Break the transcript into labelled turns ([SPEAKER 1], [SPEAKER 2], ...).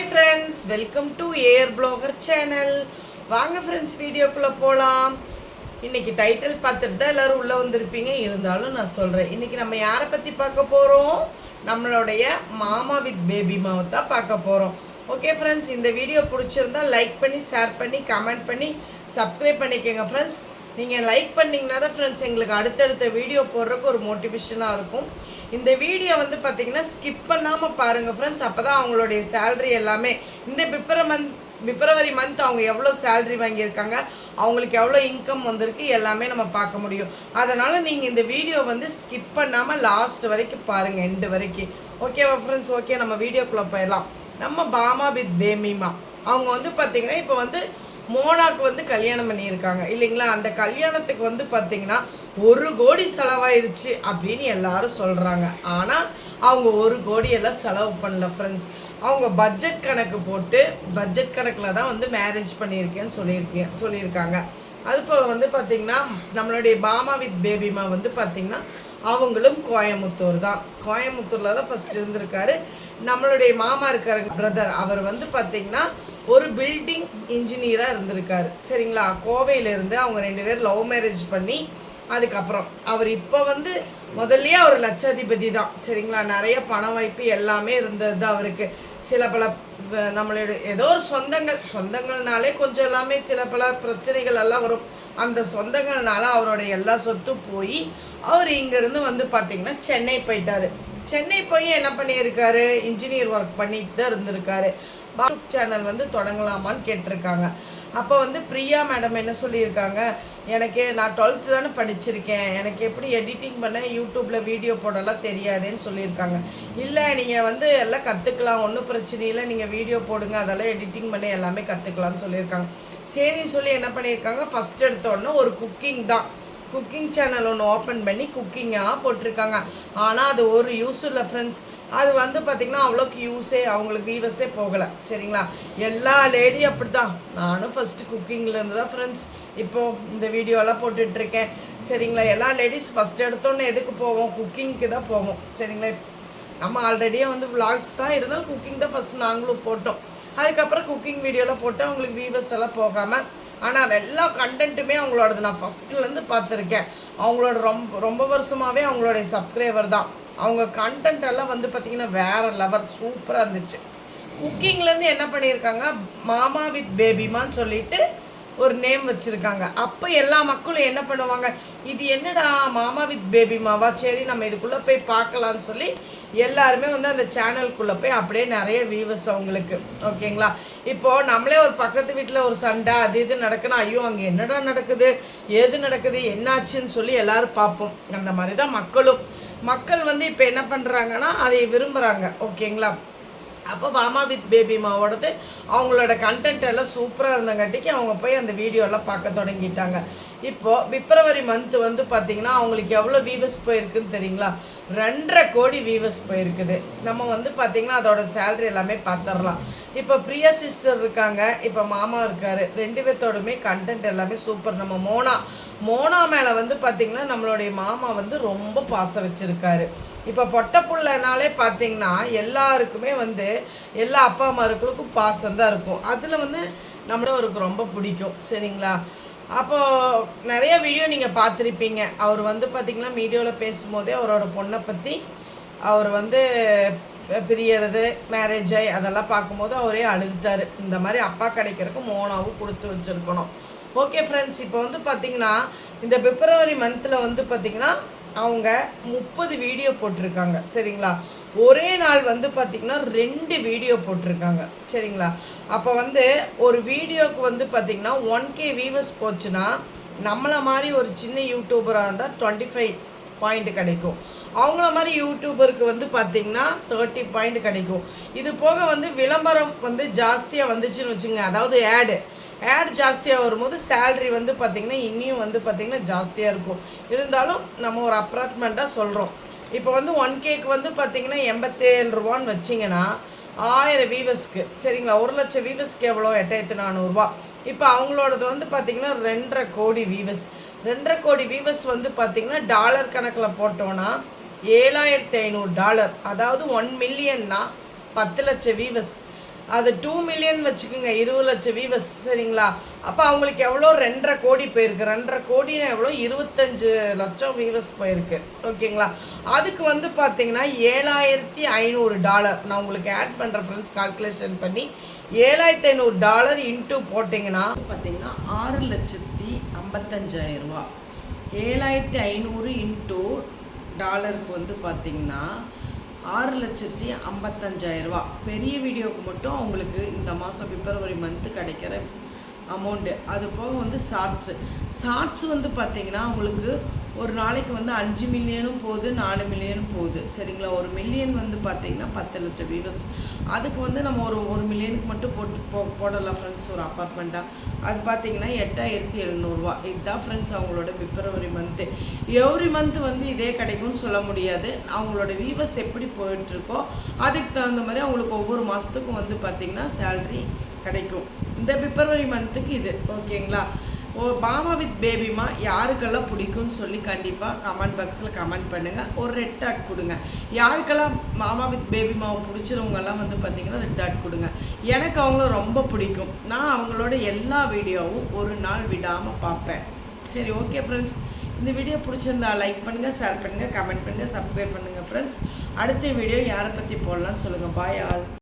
[SPEAKER 1] Hi friends welcome to air blogger channel வாங்க friends வீடியோக்குள்ளே போகலாம் இன்னைக்கு டைட்டில் பார்த்துட்டு தான் எல்லோரும் உள்ளே வந்திருப்பீங்க. இருந்தாலும் நான் சொல்கிறேன் இன்னைக்கு நம்ம யாரை பற்றி பார்க்க போகிறோம் நம்மளுடைய மாமா வித் பேபி மாவை தான் பார்க்க போகிறோம் ஓகே ஃப்ரெண்ட்ஸ் இந்த வீடியோ பிடிச்சிருந்தா லைக் பண்ணி ஷேர் பண்ணி கமெண்ட் பண்ணி சப்ஸ்கிரைப் பண்ணிக்கோங்க ஃப்ரெண்ட்ஸ் நீங்கள் லைக் பண்ணிங்கன்னா தான் ஃப்ரெண்ட்ஸ் எங்களுக்கு அடுத்தடுத்த வீடியோ போடுறதுக்கு ஒரு மோட்டிவேஷனாக இருக்கும். இந்த வீடியோ வந்து பார்த்தீங்கன்னா ஸ்கிப் பண்ணாமல் பாருங்கள் ஃப்ரெண்ட்ஸ் அப்போ தான் அவங்களுடைய சேல்ரி எல்லாமே இந்த பிப்ரவரி மந்த் பிப்ரவரி மந்த் அவங்க எவ்வளோ சேல்ரி வாங்கியிருக்காங்க அவங்களுக்கு எவ்வளோ இன்கம் வந்திருக்கு எல்லாமே நம்ம பார்க்க முடியும். அதனால் நீங்கள் இந்த வீடியோ வந்து ஸ்கிப் பண்ணாமல் லாஸ்ட் வரைக்கும் பாருங்கள் எண்டு வரைக்கும். ஓகேவா ஃப்ரெண்ட்ஸ் ஓகே நம்ம வீடியோக்குள்ளே போயிடலாம். நம்ம பாமா வித் பேமிமா. அவங்க வந்து பார்த்தீங்கன்னா இப்போ வந்து மோனாக்கு வந்து கல்யாணம் பண்ணியிருக்காங்க. இல்லைங்களா? அந்த கல்யாணத்துக்கு வந்து பார்த்தீங்கன்னா ஒரு கோடி செலவாயிருச்சு அப்படின்னு எல்லாரும் சொல்கிறாங்க ஆனால் அவங்க ஒரு கோடியெல்லாம் செலவு பண்ணல ஃப்ரெண்ட்ஸ் அவங்க பட்ஜெட் கணக்கு போட்டு பட்ஜெட் கணக்கில் தான் வந்து மேரேஜ் பண்ணியிருக்கேன்னு சொல்லியிருக்கேன் சொல்லியிருக்காங்க. அது போக வந்து பார்த்திங்கன்னா நம்மளுடைய பாமா வித் பேபிமா வந்து பார்த்திங்கன்னா அவங்களும் கோயமுத்தூர் தான். கோயமுத்தூரில் தான் ஃபஸ்ட் இருந்திருக்காரு. நம்மளுடைய மாமா இருக்காரு பிரதர் அவர் வந்து பார்த்திங்கன்னா ஒரு பில்டிங் இன்ஜினியராக இருந்திருக்காரு. சரிங்களா? கோவையிலேருந்து அவங்க ரெண்டு பேர் லவ் மேரேஜ் பண்ணி அதுக்கப்புறம் அவர் இப்போ வந்து முதல்லயே அவர் லட்சாதிபதி தான். சரிங்களா? நிறைய பண வாய்ப்பு எல்லாமே இருந்தது அவருக்கு. சில பல நம்மளோட நம்மளுடைய ஏதோ ஒரு சொந்தங்கள் சொந்தங்கள்னாலே கொஞ்சம் எல்லாமே சில பல பிரச்சனைகள் எல்லாம் வரும். அந்த சொந்தங்கள்னால அவரோட எல்லா சொத்தும் போய் அவர் இங்கேருந்து வந்து பார்த்திங்கன்னா சென்னை போயிட்டாரு. சென்னை போய் என்ன பண்ணியிருக்காரு? இன்ஜினியர் ஒர்க் பண்ணிட்டு தான் இருந்திருக்காரு. யூடியூப் சேனல் வந்து தொடங்கலாமான்னு கேட்டிருக்காங்க. அப்போ வந்து பிரியா மேடம் என்ன சொல்லியிருக்காங்க? எனக்கு நான் டுவெல்த்து தானே படிச்சிருக்கேன். எனக்கு எப்படி எடிட்டிங் பண்ண யூடியூப்பில் வீடியோ போடலாம் தெரியாதுன்னு சொல்லியிருக்காங்க. இல்லை நீங்கள் வந்து எல்லாம் கற்றுக்கலாம் ஒன்றும் பிரச்சனை இல்லை. நீங்கள் வீடியோ போடுங்க. அதெல்லாம் எடிட்டிங் பண்ணி எல்லாமே கற்றுக்கலாம்னு சொல்லியிருக்காங்க. சரின்னு சொல்லி என்ன பண்ணியிருக்காங்க? ஃபஸ்ட் எடுத்தோடனே ஒரு குக்கிங் தான். குக்கிங் சேனல் ஒன்று ஓப்பன் பண்ணி குக்கிங்காக போட்டிருக்காங்க. ஆனால் அது ஒரு யூஸ் இல்லை ஃப்ரெண்ட்ஸ் அது வந்து பார்த்திங்கன்னா அவ்வளோக்கு யூஸே அவங்களுக்கு வீவஸே போகலை. சரிங்களா? எல்லா லேடியும் அப்படி தான் நானும் ஃபஸ்ட்டு குக்கிங்லேருந்து தான் ஃப்ரெண்ட்ஸ் இப்போது இந்த வீடியோலாம் போட்டுட்ருக்கேன் சரிங்களா? எல்லா லேடிஸ் ஃபஸ்ட் எடுத்தோன்னே எதுக்கு போவோம்? குக்கிங்க்கு தான் போவோம். சரிங்களா? நம்ம ஆல்ரெடியே வந்து vlogs தான் இருந்தாலும் குக்கிங் தான் ஃபஸ்ட் நாங்களும் போட்டோம். அதுக்கப்புறம் குக்கிங் வீடியோலாம் போட்டு அவங்களுக்கு வீவஸ் எல்லாம் போகாமல் ஆனால் எல்லா கண்டென்ட்டுமே அவங்களோடது. நான் ஃபஸ்ட்லேருந்து பார்த்துருக்கேன். அவங்களோட ரொம்ப ரொம்ப வருஷமாகவே அவங்களுடைய சப்ஸ்கிரைபர் தான். அவங்க கண்டென்ட் எல்லாம் வந்து பார்த்திங்கன்னா வேறு லெவல் சூப்பராக இருந்துச்சு. குக்கிங்லேருந்து என்ன பண்ணியிருக்காங்க? மாமா வித் பேபிமான்னு சொல்லிட்டு ஒரு நேம் வச்சுருக்காங்க. அப்போ எல்லா மக்களும் என்ன பண்ணுவாங்க? இது என்னடா மாமா வித் பேபி மாவா? சரி நம்ம இதுக்குள்ளே போய் பார்க்கலான்னு சொல்லி எல்லாருமே வந்து அந்த சேனலுக்குள்ளே போய் அப்படியே நிறைய வியூவர்ஸ் அவங்களுக்கு. ஓகேங்களா? இப்போது நம்மளே ஒரு பக்கத்து வீட்டில் ஒரு சண்டை அது இது நடக்குன்னா ஐயோ அங்கே என்னடா நடக்குது? எது நடக்குது? என்னாச்சுன்னு சொல்லி எல்லோரும் பார்ப்போம். அந்த மாதிரி தான் மக்களும். மக்கள் வந்து இப்போ என்ன பண்ணுறாங்கன்னா அதை விரும்புகிறாங்க ஓகேங்களா? அப்போ மாமா வித் பேபி மாவோடது அவங்களோட கண்டென்ட் எல்லாம் சூப்பராக இருந்தங்காட்டிக்கு அவங்க போய் அந்த வீடியோலாம் பார்க்க தொடங்கிட்டாங்க. இப்போது பிப்ரவரி மந்த் வந்து பார்த்திங்கன்னா அவங்களுக்கு எவ்வளோ வீவர்ஸ் போயிருக்குன்னு தெரியுங்களா? ரெண்டரை கோடி வீவர்ஸ் போயிருக்குது. நம்ம வந்து பார்த்திங்கன்னா அதோட சேலரி எல்லாமே பார்த்துடலாம் இப்போ பிரியா சிஸ்டர் இருக்காங்க. இப்போ மாமா இருக்காரு. ரெண்டு பேர்த்தோடுமே கண்டென்ட் எல்லாமே சூப்பர் நம்ம மோனா மோனா மேலே வந்து பார்த்திங்கன்னா நம்மளுடைய மாமா வந்து ரொம்ப பாசம் வச்சுருக்காரு. இப்போ பொட்டப்புள்ளனாலே பார்த்தீங்கன்னா எல்லாருக்குமே வந்து எல்லா அப்பா அம்மாருக்கும் பாசம் தான் இருக்கும். அதில் வந்து நம்மளும் அவருக்கு ரொம்ப பிடிக்கும். சரிங்களா? அப்போது நிறைய வீடியோ நீங்கள் பார்த்துருப்பீங்க. அவர் வந்து பார்த்திங்கன்னா வீடியோவில் பேசும்போதே அவரோட பொண்ணை பற்றி அவர் வந்து பிரியறது மேரேஜ் ஆகி அதெல்லாம் பார்க்கும்போது அவரே அழுதுட்டாரு. இந்த மாதிரி அப்பா கிடைக்கிறதுக்கு மோனாவும் கொடுத்து வச்சுருக்கணும். ஓகே ஃப்ரெண்ட்ஸ் இப்போ வந்து பார்த்திங்கன்னா இந்த பிப்ரவரி மந்தில் வந்து பார்த்திங்கன்னா அவங்க முப்பது வீடியோ போட்டிருக்காங்க. சரிங்களா? ஒரே நாள் வந்து பார்த்திங்கன்னா ரெண்டு வீடியோ போட்டிருக்காங்க. சரிங்களா? அப்போ வந்து ஒரு வீடியோக்கு வந்து பார்த்திங்கன்னா ஒன் கே வியூவர்ஸ் போச்சுன்னா நம்மளை மாதிரி ஒரு சின்ன யூடியூபராக இருந்தால் டுவெண்ட்டி ஃபைவ் பாயிண்ட் கிடைக்கும். அவங்கள மாதிரி யூடியூபருக்கு வந்து பார்த்திங்கன்னா தேர்ட்டி பாயிண்ட் கிடைக்கும். இது போக வந்து விளம்பரம் வந்து ஜாஸ்தியாக வந்துச்சுன்னு வச்சுங்க அதாவது ஆடு ஆட் ஜாஸ்தியாக வரும்போது சேல்ரி வந்து பார்த்திங்கன்னா இன்னியும் வந்து பார்த்திங்கன்னா ஜாஸ்தியாக இருக்கும். இருந்தாலும் நம்ம ஒரு அப்பார்ட்மெண்ட்டாக சொல்கிறோம் இப்போ வந்து ஒன் கேக்கு வந்து பார்த்தீங்கன்னா எண்பத்தேழு ரூபான்னு வச்சிங்கன்னா ஆயிரம் வீவர்ஸ்க்கு சரிங்களா? ஒரு லட்சம் வீவர்ஸ்க்கு எவ்வளோ எட்டாயிரத்து நானூறுரூவா இப்போ அவங்களோடது வந்து பார்த்திங்கன்னா ரெண்டரை கோடி வீவர்ஸ் ரெண்டரை கோடி வீவர்ஸ் வந்து பார்த்திங்கன்னா டாலர் கணக்கில் போட்டோன்னா ஏழாயிரத்தி ஐநூறு டாலர் அதாவது ஒன் மில்லியன்னா பத்து லட்சம் வீவர்ஸ் அது டூ மில்லியன் வச்சுக்கோங்க இருபது லட்சம் வீவர்ஸ் சரிங்களா? அப்போ அவங்களுக்கு எவ்வளோ? ரெண்டரை கோடி போயிருக்கு. ரெண்டரை கோடினா எவ்வளோ? இருபத்தஞ்சு லட்சம் வீவர்ஸ் போயிருக்கு. ஓகேங்களா? அதுக்கு வந்து பார்த்தீங்கன்னா ஏழாயிரத்தி ஐநூறு டாலர் நான் உங்களுக்கு ஆட் பண்ணுற ஃப்ரெண்ட்ஸ் கால்குலேஷன் பண்ணி ஏழாயிரத்தி ஐநூறு டாலர் இன்ட்டு போட்டிங்கன்னா பார்த்தீங்கன்னா ஆறு லட்சத்தி ஐம்பத்தஞ்சாயிரம் ரூபா. ஏழாயிரத்தி ஐநூறு இன்ட்டு டாலருக்கு வந்து பார்த்திங்கன்னா ஆறு லட்சத்தி ஐம்பத்தஞ்சாயிரம் ரூபா. பெரிய வீடியோவுக்கு மட்டும் அவங்களுக்கு இந்த மாதம் பிப்ரவரி மந்த்து கிடைக்கிற அமௌண்ட்டு அது போக வந்து ஷார்ட்ஸு ஷார்ட்ஸ் வந்து பார்த்திங்கன்னா அவங்களுக்கு ஒரு நாளைக்கு வந்து அஞ்சு மில்லியனும் போகுது நாலு மில்லியனும் போகுது. சரிங்களா? ஒரு மில்லியன் வந்து பார்த்தீங்கன்னா பத்து லட்சம் வியூவர்ஸ் அதுக்கு வந்து நம்ம ஒரு ஒரு மில்லியனுக்கு மட்டும் போட்டு போ போடலாம் ஃப்ரெண்ட்ஸ் ஒரு அப்பார்ட்மெண்ட்டாக அது பார்த்தீங்கன்னா எட்டாயிரத்தி எழுநூறுவா. இதுதான் ஃப்ரெண்ட்ஸ் அவங்களோட பிப்ரவரி மந்த்து எவ்ரி மந்த் வந்து இதே கிடைக்கும்னு சொல்ல முடியாது. அவங்களோட வியூவர்ஸ் எப்படி போயிட்டுருக்கோ அதுக்கு தகுந்த மாதிரி அவங்களுக்கு ஒவ்வொரு மாதத்துக்கும் வந்து பார்த்திங்கன்னா சேல்ரி கிடைக்கும். இந்த பிப்ரவரி மந்த்துக்கு இது ஓகேங்களா ஓ மாமா வித் பேபிமா யாருக்கெல்லாம் பிடிக்கும்னு சொல்லி கண்டிப்பாக கமெண்ட் பாக்ஸில் கமெண்ட் பண்ணுங்கள் ஒரு ரெட் டாட் கொடுங்க. யாருக்கெல்லாம் மாமா வித் பேபிமாவை பிடிச்சிருவங்கெல்லாம் வந்து பார்த்திங்கன்னா ரெட் டாட் கொடுங்க. எனக்கு அவங்கள ரொம்ப பிடிக்கும். நான் அவங்களோட எல்லா வீடியோவும் ஒரு நாள் விடாமல் பார்ப்பேன். சரி ஓகே ஃப்ரெண்ட்ஸ் இந்த வீடியோ பிடிச்சிருந்தா லைக் பண்ணுங்கள் ஷேர் பண்ணுங்கள் கமெண்ட் பண்ணுங்கள் சப்ஸ்கிரைப் பண்ணுங்கள் ஃப்ரெண்ட்ஸ் அடுத்த வீடியோ யாரை பற்றி போடலான்னு சொல்லுங்கள் பாய் ஆல்